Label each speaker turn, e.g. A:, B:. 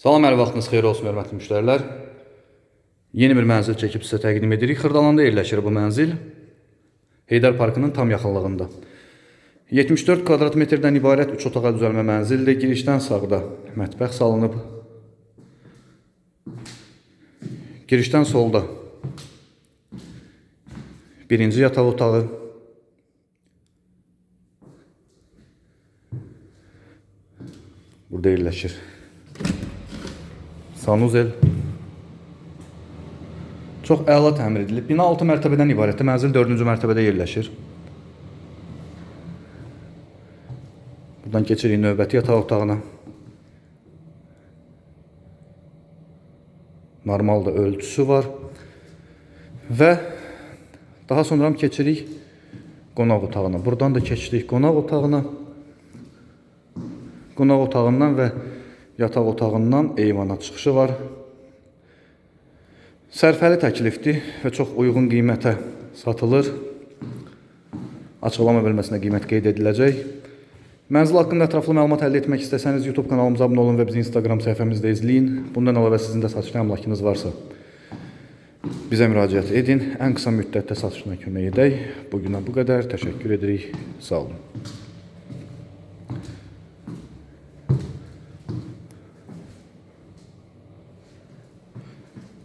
A: Salam, hər vaxtınız xeyir olsun, hörmətli müştərilər. Yeni bir mənzil çəkib sizə təqdim edirik. Xırdalanda yerləşir bu mənzil. Heydər Parkının tam yaxınlığında. 74 kvadrat metrdən ibarət 3 otağa düzəlmə mənzildir. Girişdən sağda mətbəx salınıb. Girişdən solda birinci yataq otağı. Burada yerləşir. Sanuzel. Çox əla təmir edilib. Bina 6 mərtəbədən ibarətdir. Mənzil 4-cü mərtəbədə yerləşir. Buradan keçirik növbəti yataq otağına. Normal da ölçüsü var. Və daha sonra keçirik qonaq otağına. Buradan da keçdik qonaq otağına. Qonaq otağından və yataq otağından eyvana çıxışı var. Sərfəli təklifdir və çox uyğun qiymətə satılır. Açıqlama bölməsində qiymət qeyd ediləcək. Mənzil haqqında ətraflı məlumat əldə etmək istəsəniz YouTube kanalımıza abunə olun və bizi Instagram səhifəmizdə izləyin. Bundan əlavə sizin də satışlı əmlakınız varsa bizə müraciət edin. Ən qısa müddətdə satışına kömək edək. Bu günə bu qədər. Təşəkkür edirik. Sağ olun.